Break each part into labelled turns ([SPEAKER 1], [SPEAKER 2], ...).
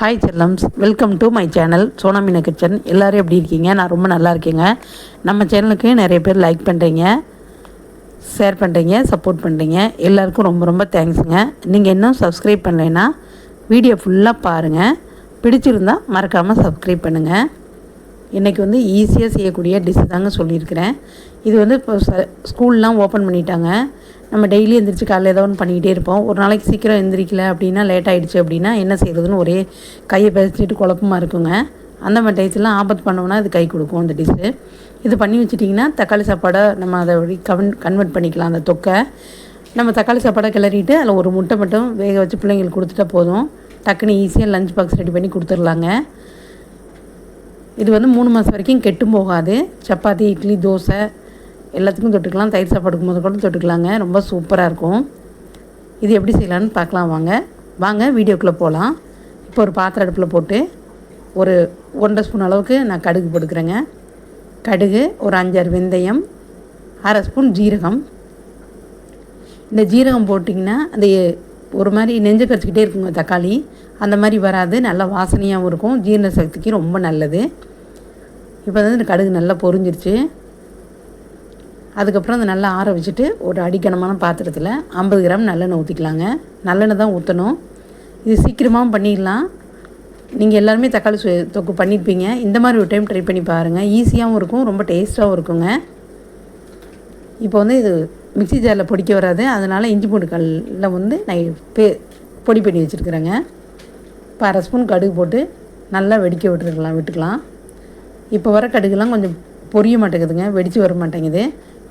[SPEAKER 1] Hi செல்லம்ஸ் welcome to my channel சோனாமின kitchen எல்லோரும் எப்படி இருக்கீங்க? நான் ரொம்ப நல்லா இருக்கேங்க. நம்ம சேனலுக்கு நிறைய பேர் லைக் பண்ணுறீங்க ஷேர் பண்ணுறீங்க சப்போர்ட் பண்ணுறீங்க எல்லாருக்கும் ரொம்ப ரொம்ப தேங்க்ஸுங்க நீங்கள் இன்னும் சப்ஸ்கிரைப் பண்ணலைன்னா வீடியோ ஃபுல்லாக பாருங்கள் பிடிச்சிருந்தா மறக்காமல் சப்ஸ்கிரைப் பண்ணுங்கள் இன்றைக்கி வந்து ஈஸியாக செய்யக்கூடிய டிஷ் தாங்க சொல்லியிருக்கிறேன். இது வந்து இப்போ ச ஸ்கூல்லாம் ஓப்பன் பண்ணிட்டாங்க. நம்ம டெய்லி எந்திரிச்சு காலையில் ஏதோ ஒன்று பண்ணிக்கிட்டே இருப்போம். ஒரு நாளைக்கு சீக்கிரம் எந்திரிக்கல அப்படின்னா லேட் ஆகிடுச்சு அப்படின்னா என்ன செய்கிறதுன்னு ஒரே கையை பேசிட்டு குழப்பமாக இருக்குங்க. அந்த மாதிரி டயத்துலாம் ஆபத்து பண்ணோம்னா இது கை கொடுக்கும் அந்த டிஷ்ஷு இது பண்ணி வச்சிட்டிங்கன்னா தக்காளி சாப்பாடை நம்ம அதை கவன் கன்வெர்ட் பண்ணிக்கலாம். அந்த தொக்கை நம்ம தக்காளி சாப்பாடை கிளறிட்டு அதில் ஒரு முட்டை மட்டும் வேக வச்சு பிள்ளைங்களுக்கு கொடுத்துட்டா போதும். டக்குன்னு ஈஸியாக லஞ்ச் பாக்ஸ் ரெடி பண்ணி கொடுத்துர்லாங்க இது வந்து மூணு மாதம் வரைக்கும் கெட்டும் போகாது. சப்பாத்தி இட்லி தோசை எல்லாத்துக்கும் தொட்டுக்கலாம். தயிர் சாப்பாடுக்கும் போது கூட தொட்டுக்கலாங்க. ரொம்ப சூப்பராக இருக்கும். இது எப்படி செய்யலான்னு பார்க்கலாம் வாங்க. வாங்க வீடியோக்குள்ளே போகலாம் இப்போ ஒரு பாத்திரம் அடுப்பில் போட்டு ஒரு ஒன்றரை ஸ்பூன் அளவுக்கு நான் கடுகு போட்டுக்கிறேங்க. கடுகு ஒரு அஞ்சாறு வெந்தயம் அரை ஸ்பூன் ஜீரகம். இந்த ஜீரகம் போட்டிங்கன்னா அந்த ஒரு மாதிரி நெஞ்சு கரைச்சிக்கிட்டே இருக்குங்க தக்காளி. அந்த மாதிரி வராது. நல்லா வாசனையாகவும் இருக்கும். ஜீரண சக்திக்கு ரொம்ப நல்லது. இப்போ வந்து இந்த கடுகு நல்லா பொரிஞ்சிருச்சு. அதுக்கப்புறம் அதை நல்லா ஆற வச்சுட்டு ஒரு அடிக்கணமான பாத்திரத்தில் ஐம்பது கிராம் நல்லெண்ணெய் ஊற்றிக்கலாங்க நல்லெண்ணெய் தான் ஊற்றணும் இது சீக்கிரமாகவும் பண்ணிடலாம். நீங்கள் எல்லாருமே தக்காளி சு தொக்கு பண்ணியிருப்பீங்க இந்த மாதிரி ஒரு டைம் ட்ரை பண்ணி பாருங்கள் ஈஸியாகவும் இருக்கும் ரொம்ப டேஸ்ட்டாகவும் இருக்குங்க. இப்போ வந்து இது மிக்சி ஜாரில் பொடிக்க வராது. அதனால் இஞ்சி பூண்டு கல்லில் வந்து நான் பே பொடி பண்ணி வச்சுருக்குறேங்க. இப்போ அரை ஸ்பூன் கடுகு போட்டு நல்லா வெடிக்க விட்டுருக்கலாம் விட்டுக்கலாம். இப்போ வர கடுகுலாம் கொஞ்சம் பொரிய மாட்டேங்குதுங்க. வெடித்து வர மாட்டேங்குது.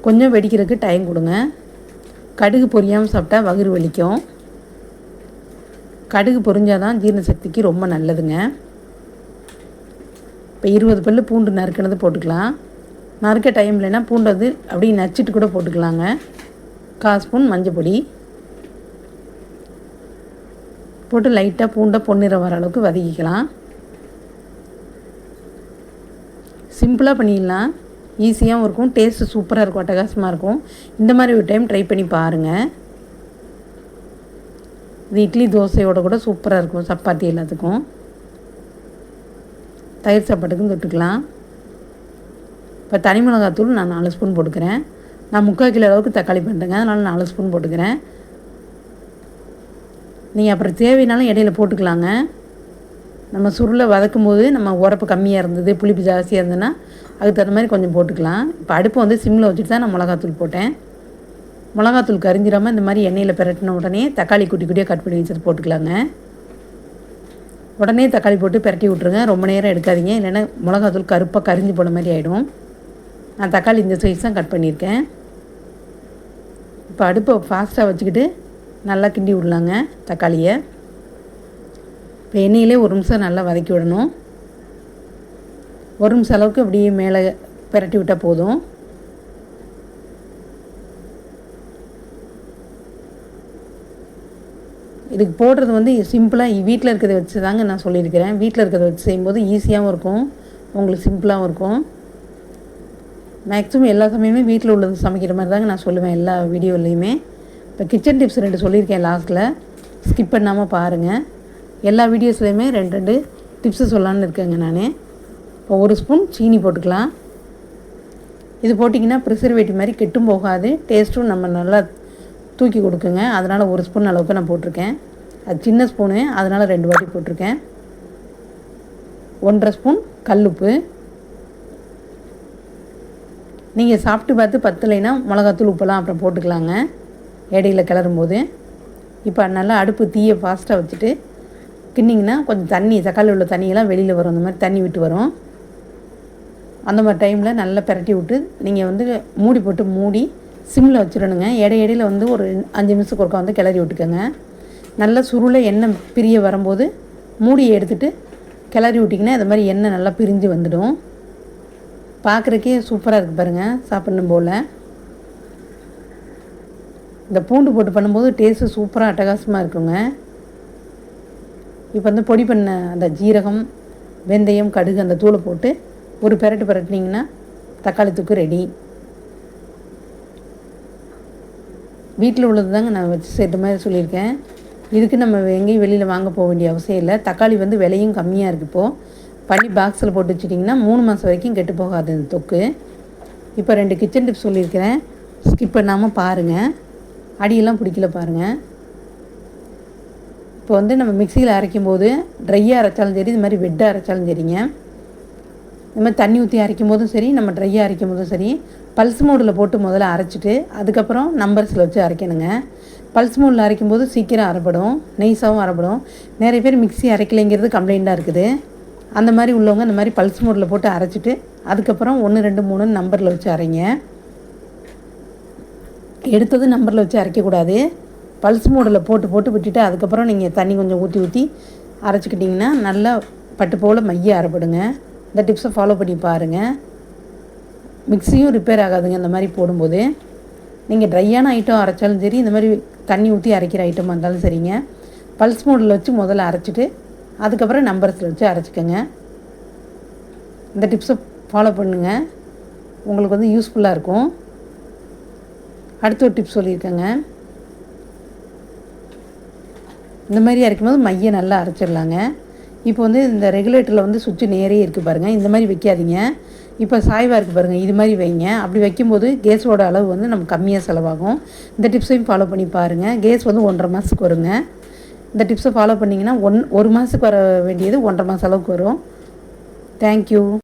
[SPEAKER 1] கொஞ்சம் வெடிக்கிறதுக்கு டைம் கொடுங்க. கடுகு பொரியாமல் சாப்பிட்டா வயிறு வலிக்கும். கடுகு பொரிஞ்சால் தான் ஜீரண சக்திக்கு ரொம்ப நல்லதுங்க. இப்போ இருபது பல்லு பூண்டு நறுக்கினது போட்டுக்கலாம். நறுக்க டைம் இல்லைன்னா பூண்டு அது அப்படியே நச்சுட்டு கூட போட்டுக்கலாங்க. கால் ஸ்பூன் மஞ்சள் பொடி. போட்டு லைட்டாக பூண்டை பொன்னிறம் வர அளவுக்கு வதக்கிக்கலாம். சிம்பிளாக பண்ணிடலாம். ஈஸியாகவும் இருக்கும். டேஸ்ட்டு சூப்பராக இருக்கும். அட்டகாசமாக இருக்கும். இந்த மாதிரி ஒரு டைம் ட்ரை பண்ணி பாருங்கள் இது இட்லி தோசையோட கூட சூப்பராக இருக்கும். சப்பாத்தி எல்லாத்துக்கும். தயிர் சாப்பாட்டுக்கும் தொட்டுக்கலாம். இப்போ தனி மிளகாத்தூள் நான் நாலு ஸ்பூன் போட்டுக்கிறேன். நான் முக்கால் கிலோ அளவுக்கு தக்காளி பண்ணுறேங்க. அதனால் நாலு ஸ்பூன் போட்டுக்கிறேன். நீங்கள் அப்புறம் தேவைனாலும் இடையில போட்டுக்கலாங்க. நம்ம சுருளை வதக்கும் போது நம்ம உரப்பு கம்மியாக இருந்தது புளிப்பு ஜாஸ்தியாக இருந்ததுன்னா அதுக்கு தகுந்த மாதிரி கொஞ்சம் போட்டுக்கலாம். இப்போ அடுப்பை வந்து சிம்மில் வச்சுட்டு தான் நான் மிளகாத்தூள் போட்டேன். மிளகாத்தூள் கரிஞ்சிடாமல் இந்த மாதிரி எண்ணெயில் பிரட்டின உடனே தக்காளி குட்டி குட்டியாக கட் பண்ணி வச்சுட்டு போட்டுக்கலாங்க. உடனே தக்காளி போட்டு பிரட்டி விட்ருங்க ரொம்ப நேரம் எடுக்காதீங்க. இல்லைன்னா மிளகாத்தூள் கருப்பாக கரிஞ்சு போன மாதிரி ஆகிடும் நான் தக்காளி இந்த சைஸ் தான் கட் பண்ணியிருக்கேன். இப்போ அடுப்பை ஃபாஸ்ட்டாக வச்சுக்கிட்டு நல்லா கிண்டி விடலாங்க தக்காளியை. இப்போ எண்ணெயிலே ஒரு நிமிஷம் நல்லா வதக்கி விடணும். ஒரு நிமிஷம் அளவுக்கு அப்படியே மேலே பிரட்டி விட்டால் போதும். இதுக்கு போடுறது வந்து சிம்பிளாக வீட்டில் இருக்கிறத வச்சு தாங்க நான் சொல்லியிருக்கிறேன். வீட்டில் இருக்கிறத வச்சு செய்யும்போது ஈஸியாகவும் இருக்கும். உங்களுக்கு சிம்பிளாகவும் இருக்கும். மேக்ஸிமம் எல்லா சமயமே வீட்டில் உள்ளது சமைக்கிற மாதிரி தாங்க நான் சொல்லுவேன் எல்லா வீடியோலையுமே. இப்போ கிச்சன் டிப்ஸ் ரெண்டு சொல்லியிருக்கேன் லாஸ்ட்டில் ஸ்கிப் பண்ணாமல் பாருங்கள் எல்லா வீடியோஸ்லேயுமே ரெண்டு ரெண்டு டிப்ஸு சொல்லலான்னு இருக்கேங்க நான். இப்போ ஒரு ஸ்பூன் சீனி போட்டுக்கலாம். இது போட்டிங்கன்னா ப்ரிசர்வேட்டிவ் மாதிரி கெட்டும் போகாது. டேஸ்ட்டும் நம்ம நல்லா தூக்கி கொடுக்குங்க. அதனால் ஒரு ஸ்பூன் அளவுக்கு நான் போட்டிருக்கேன். அது சின்ன ஸ்பூனு அதனால் ரெண்டு வாட்டி போட்டிருக்கேன். ஒன்றரை ஸ்பூன் கல்லுப்பு. நீங்கள் சாப்பிட்டு பார்த்து பத்தலைன்னா மிளகாத்தூள் உப்பெல்லாம் அப்புறம் போட்டுக்கலாங்க. இடையில கிளறும் போது இப்போ நல்லா அடுப்பு தீயை ஃபாஸ்ட்டாக வச்சுட்டு கிண்டிங்கன்னா கொஞ்சம் தண்ணி தக்காளி உள்ள தண்ணியெல்லாம் வெளியில் வரும். அந்த மாதிரி தண்ணி விட்டு வரும். அந்த மாதிரி டைமில் நல்லா பிரட்டி விட்டு நீங்கள் வந்து மூடி போட்டு மூடி சிம்மில் வச்சிடணுங்க. இடை இடையில் வந்து ஒரு அஞ்சு நிமிஷத்துக்கு ஒருக்கா வந்து கிளறி விட்டுக்கோங்க. நல்லா சுருளை எண்ணெய் பிரிய வரும்போது மூடியை எடுத்துகிட்டு கிளறி விட்டிங்கன்னா இது மாதிரி எண்ணெய் நல்லா பிரிஞ்சு வந்துடும். பார்க்குறக்கே சூப்பராக இருக்குது பாருங்கள் சாப்பிடணும் போல். இந்த பூண்டு போட்டு பண்ணும்போது டேஸ்ட்டு சூப்பராக அட்டகாசமாக இருக்குங்க. இப்போ வந்து பொடி பண்ண அந்த ஜீரகம் வெந்தயம் கடுகு அந்த தூளை போட்டு ஒரு பெரட்டு பெரட்டினீங்கன்னா தக்காளி தூக்கு ரெடி வீட்டில் உள்ளது தாங்க நான் வச்சு சேர்த்த மாதிரி சொல்லியிருக்கேன். இதுக்கு நம்ம எங்கேயும் வெளியில் வாங்க போக வேண்டிய அவசியம் இல்லை. தக்காளி வந்து விலையும் கம்மியாக இருக்குது இப்போது பண்ணி பாக்ஸில் போட்டு வச்சிட்டிங்கன்னா மூணு மாதம் வரைக்கும் கெட்டு போகாது இந்த தொக்கு. இப்போ ரெண்டு கிச்சன் டிப்ஸ் சொல்லியிருக்கிறேன். ஸ்கிப் பண்ணாமல் பாருங்கள் அடியெல்லாம் பிடிக்கல பாருங்கள் இப்போ வந்து நம்ம மிக்சியில் அரைக்கும் போது ட்ரையாக அரைச்சாலும் சரி இது மாதிரி வெட்டாக அரைச்சாலும் சரிங்க. இந்த மாதிரி தண்ணி ஊற்றி அரைக்கும் போதும் சரி நம்ம ட்ரையாக அரைக்கும் போதும் சரி பல்ஸ் மோடில் போட்டு முதல்ல அரைச்சிட்டு அதுக்கப்புறம் நம்பர்ஸில் வச்சு அரைக்கணுங்க. பல்ஸ் மோடில் அரைக்கும் போது சீக்கிரம் அரைப்படும் நெய்ஸாகவும் அரைப்படும். நிறைய பேர் மிக்ஸி அரைக்கலைங்கிறது கம்ப்ளைண்ட்டாக இருக்குது. அந்த மாதிரி உள்ளவங்க இந்த மாதிரி பல்ஸ் மோடில் போட்டு அரைச்சிட்டு அதுக்கப்புறம் ஒன்று ரெண்டு மூணு நம்பரில் வச்சு அரைங்க. எடுத்தது நம்பரில் வச்சு அரைக்கக்கூடாது. பல்ஸ் மோடில் போட்டு போட்டு விட்டுட்டு அதுக்கப்புறம் நீங்கள் தண்ணி கொஞ்சம் ஊற்றி ஊற்றி அரைச்சிக்கிட்டிங்கன்னா நல்லா பட்டு போல் மைய அரைப்படுங்க இந்த டிப்ஸை ஃபாலோ பண்ணி பாருங்கள் மிக்ஸியும் ரிப்பேர் ஆகாதுங்க இந்த மாதிரி போடும்போது. நீங்கள் ட்ரையான ஐட்டம் அரைச்சாலும் சரி இந்த மாதிரி தண்ணி ஊற்றி அரைக்கிற ஐட்டமாக இருந்தாலும் சரிங்க. பல்ஸ் மோடில் வச்சு முதல்ல அரைச்சிட்டு அதுக்கப்புறம் நம்பர்ஸில் வச்சு அரைச்சிக்கோங்க. இந்த டிப்ஸை ஃபாலோ பண்ணுங்கள் உங்களுக்கு வந்து யூஸ்ஃபுல்லாக இருக்கும். அடுத்த ஒரு டிப்ஸ் சொல்லியிருக்கேங்க. இந்த மாதிரி அரைக்கும்போது மையம் நல்லா அரைச்சிடலாங்க. இப்போ வந்து இந்த ரெகுலேட்டரில் வந்து சுவிட்சு நேரே இருக்குது பாருங்கள் இந்த மாதிரி வைக்காதீங்க. இப்போ சாய்வாக இருக்குது பாருங்கள் இது மாதிரி வைங்க. அப்படி வைக்கும்போது கேஸோட அளவு வந்து நம்ம கம்மியாக செலவாகும். இந்த டிப்ஸையும் ஃபாலோ பண்ணி பாருங்கள் கேஸ் வந்து ஒன்றரை மாதத்துக்கு வருங்க. இந்த டிப்ஸை ஃபாலோ பண்ணிங்கன்னா ஒன் ஒரு மாதத்துக்கு வர வேண்டியது ஒன்றரை மாதம் அளவுக்கு வரும். தேங்க்யூ